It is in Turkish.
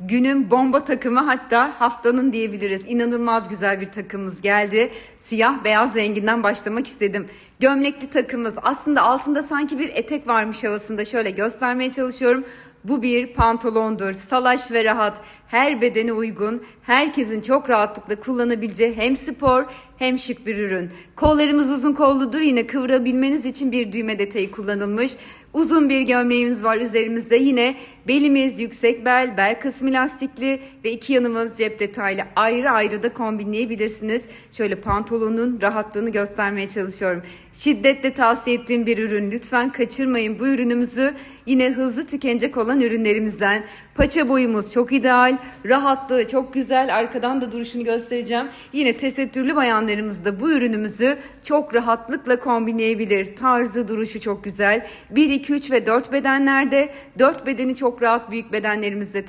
Günün bomba takımı hatta haftanın diyebiliriz. İnanılmaz güzel bir takımımız geldi. Siyah beyaz renginden başlamak istedim. Gömlekli takımımız aslında altında sanki bir etek varmış havasında şöyle göstermeye çalışıyorum. Bu bir pantolondur. Salaş ve rahat. Her bedene uygun. Herkesin çok rahatlıkla kullanabileceği hem spor hem şık bir ürün. Kollarımız uzun kolludur. Yine kıvırabilmeniz için bir düğme detayı kullanılmış. Uzun bir gömleğimiz var üzerimizde. Yine belimiz yüksek bel, bel kısmı lastikli ve iki yanımız cep detaylı. Ayrı ayrı da kombinleyebilirsiniz. Şöyle pantolonun rahatlığını göstermeye çalışıyorum. Şiddetle tavsiye ettiğim bir ürün. Lütfen kaçırmayın bu ürünümüzü. Yine hızlı tükenecek olan ürünlerimizden. Paça boyumuz çok ideal. Rahatlığı çok güzel. Arkadan da duruşunu göstereceğim. Yine tesettürlü bayanlarımız da bu ürünümüzü çok rahatlıkla kombinleyebilir. Tarzı, duruşu çok güzel. 1, 2, 3 ve 4 bedenlerde. 4 bedeni çok rahat büyük bedenlerimizde